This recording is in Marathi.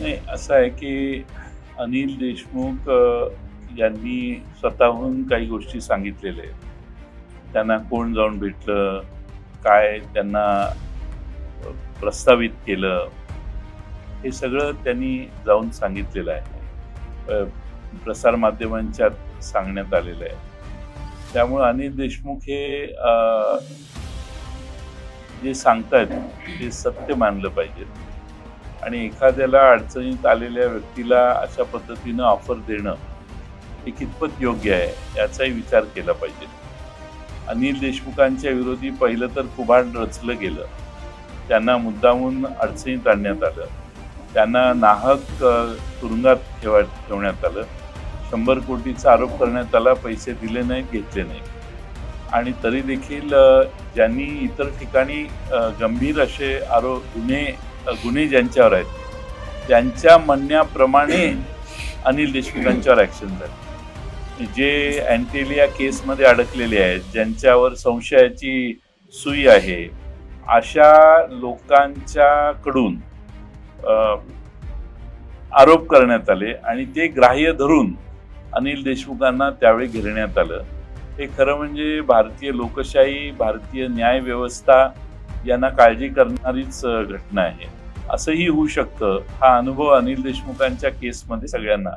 नाही असं आहे की अनिल देशमुख यांनी स्वतःहून काही गोष्टी सांगितलेल्या आहेत. त्यांना कोण जाऊन भेटलं काय त्यांना प्रस्तावित केलं हे सगळं त्यांनी जाऊन सांगितलेलं आहे. प्रसारमाध्यमांच्या सांगण्यात आलेलं आहे. त्यामुळं अनिल देशमुख हे जे जे सांगतायत ते सत्य मानलं पाहिजे. आणि एखाद्याला अडचणीत आलेल्या व्यक्तीला अशा पद्धतीनं ऑफर देणं हे कितपत योग्य आहे याचाही विचार केला पाहिजे. अनिल देशमुखांच्या विरोधी पहिलं तर कुभांड रचलं गेलं. त्यांना मुद्दामून अडचणीत आणण्यात आलं. त्यांना नाहक तुरुंगात ठेवा ठेवण्यात आलं. शंभर कोटीचा आरोप करण्यात आला पैसे दिले नाहीत घेतले नाहीत. आणि तरी देखील ज्यांनी इतर ठिकाणी गंभीर असे आरोप गुन्हे गुन्हे ज्यांच्यावर आहेत त्यांच्या म्हणण्याप्रमाणे अनिल देशमुखांच्यावर ॲक्शन झाली. जे अँटेलिया केसमध्ये अडकलेले आहेत ज्यांच्यावर संशयाची सुई आहे अशा लोकांच्याकडून आरोप करण्यात आले आणि ते ग्राह्य धरून अनिल देशमुखांना त्यावेळी घेरण्यात आलं. हे खरं म्हणजे भारतीय लोकशाही भारतीय न्याय व्यवस्था यांना काळजी करणारीच घटना आहे. असंही होऊ शकतं. हा अनुभव अनिल देशमुखांच्या केसमध्ये सगळ्यांना.